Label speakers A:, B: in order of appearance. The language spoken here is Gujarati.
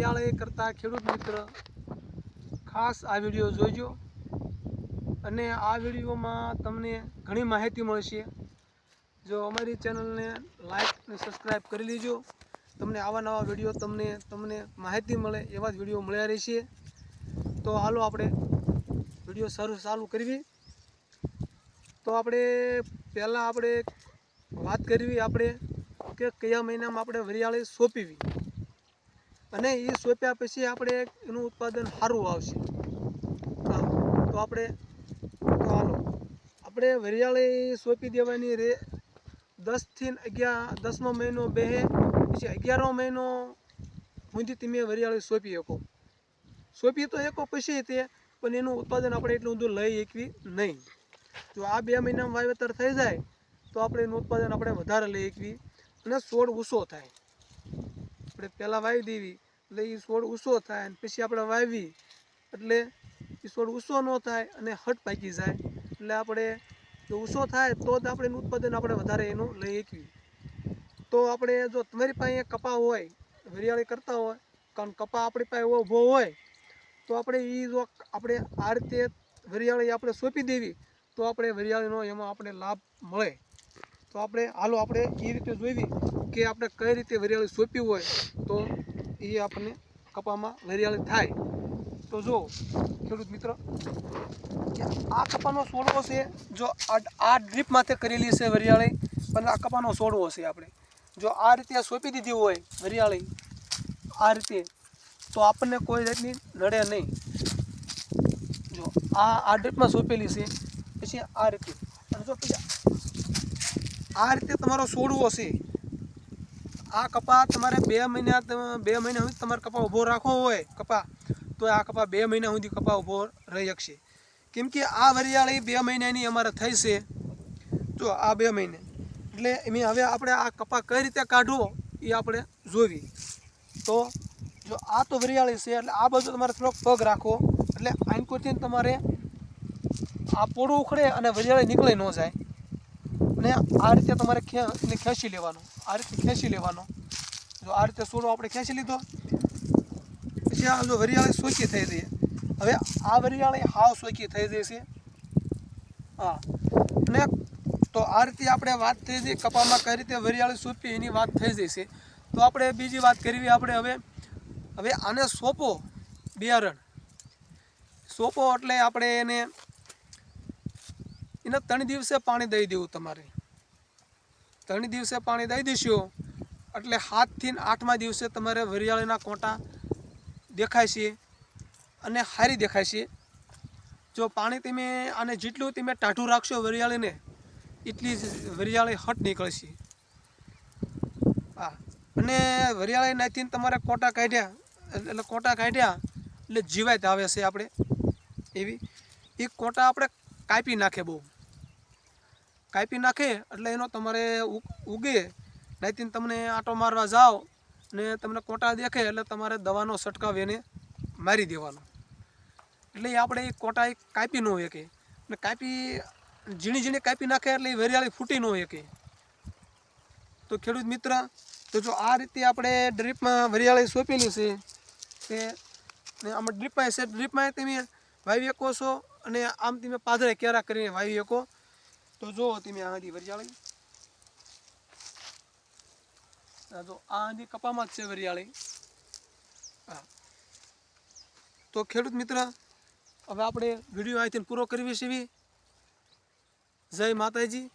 A: વરિયાળી કરતા ખેડૂત મિત્ર, ખાસ આ વીડિયો જોઈજો. અને આ વિડીયોમાં તમને ઘણી માહિતી મળશે. જો અમારી ચેનલને લાઈક અને સબસ્ક્રાઈબ કરી લેજો. તમને આવા નવા વીડિયો તમને તમને માહિતી મળે એવા જ વીડિયો મળ્યા રહેશે. તો હાલો આપણે વીડિયો શરૂ ચાલુ કરવી તો આપણે પહેલાં આપણે વાત કરવી આપણે કે કયા મહિનામાં આપણે વરિયાળી સોંપવી? અને એ સોંપ્યા પછી આપણે એનું ઉત્પાદન સારું આવશે. તો આપણે તો આપણે વરિયાળી સોંપી દેવાની રે, દસથી અગિયાર, દસમો મહિનો બે પછી અગિયારમો મહિનો સુધી તમે વરિયાળી સોંપી શકો. સોંપી તો શકો પછી તે, પણ એનું ઉત્પાદન આપણે એટલું બધું લઈ શકવી નહીં. જો આ બે મહિનામાં વાવેતર થઈ જાય, તો આપણે એનું ઉત્પાદન આપણે વધારે લઈ શકવી અને છોડ ઊંચો થાય. આપણે પહેલાં વાવી દેવી. એટલે એ છોડ ઊંચો થાય અને પછી આપણે વાવી એટલે એ છોડ ઊંચો ન થાય અને હટ પાકી જાય. એટલે આપણે જો ઊંચો થાય તો જ આપણે ઉત્પાદન આપણે વધારે એનું લઈ શકીએ. તો આપણે જો તમારી પાસે કપા હોય, વરિયાળી કરતા હોય, કારણ કપા આપણી પાસે ઊભો હોય, તો આપણે એ જો આપણે આ રીતે વરિયાળી આપણે સોંપી દેવી, તો આપણે વરિયાળીનો એમાં આપણે લાભ મળે. તો આપણે હાલો આપણે એ રીતે જોઈવી કે આપણે કઈ રીતે વરિયાળી સોંપી હોય તો એ આપણને કપામાં વરિયાળી થાય. તો જો, ખેડૂત મિત્ર આ કપાનો સોડવો છે જો આ ડ્રીપ માથે કરેલી છે વરિયાળી પણ આ કપાનો સોડવો છે આપણે. જો આ રીતે સોંપી દીધી હોય વરિયાળી, આ રીતે, તો આપણને કોઈ જાતની નડે નહીં. જો આ આ ડ્રીપમાં સોંપેલી છે, પછી આ રીતે. અને જો પછી આ રીતે તમારો છોડવો છે આ કપા તમારે બે મહિના બે મહિના સુધી તમારે કપા ઊભો રાખવો હોય કપા, તો આ કપા બે મહિના સુધી કપા ઊભો રહી શકશે. કેમ કે આ વરિયાળી બે મહિનાની અમારે થઈ છે. જો આ બે મહિને. એટલે એમ હવે આપણે આ કપા કઈ રીતે કાઢવો એ આપણે જોવી તો જો આ તો વરિયાળી છે, એટલે આ બાજુ તમારે થોડોક પગ રાખવો. એટલે આંકોથી તમારે આ પોળું ઉખડે અને વરિયાળી નીકળે ન જાય. અને આ રીતે તમારે એને ખેંચી લેવાનો. આ રીતે ખેંચી લેવાનો. જો આ રીતે સોડો આપણે ખેંચી લીધો. પછી આ જો વરિયાળી સોકી થઈ જઈએ. હવે આ વરિયાળી હાવ સોકી થઈ જશે હા. અને તો આ રીતે આપણે વાત થઈ જઈએ કપામાં કઈ રીતે વરિયાળી સોંપી એની વાત થઈ જશે તો આપણે બીજી વાત કરવી આપણે હવે હવે આને સોંપો બિયારણ સોંપો એટલે આપણે એને એને ત્રણ દિવસે પાણી દઈ દેવું તમારે. ત્રણ દિવસે પાણી દઈ દેશો એટલે સાતથી આઠમા દિવસે તમારે વરિયાળીના કોટા દેખાય છે અને હારી દેખાય છે. જો પાણી તમે આને જેટલું તમે ટાઢું રાખશો વરિયાળીને, એટલી જ વરિયાળી હટ નીકળશે હા, અને વરિયાળી નાખીને તમારે કોટા કાઢ્યા, એટલે કોટા કાઢ્યા, એટલે જીવાત આવે છે આપણે. એવી, એ કોટા આપણે કાપી નાખે બહુ. કાપી નાખે એટલે એનો તમારે ઉગે નાહીથી તમને આંટો મારવા જાઓ ને તમને કોટા દેખે એટલે તમારે દવાનો છંટકાવ એને મારી દેવાનો. એટલે એ આપણે એ કોટા એ કાપી ન શકે કે ને કાપી, ઝીણી ઝીણી કાપી નાખે એટલે એ વરિયાળી ફૂટી ન શકે તો ખેડૂત મિત્ર, તો જો આ રીતે આપણે ડ્રીપમાં વરિયાળી સોંપેલી છે ને આમાં ડ્રીપમાં છે, ડ્રીપમાં તમે વાવી શકો છો અને આમ તમે પાદરે કેરા કરીને વાવી શકો. તો જો તમે આંધી વરિયાળી. જો આ આંધી કપામાં જ છે વરિયાળી. હા. તો ખેડૂત મિત્ર, હવે આપણે વીડિયો અહીંથી પૂરો કરવી છીએ. જય માતાજી.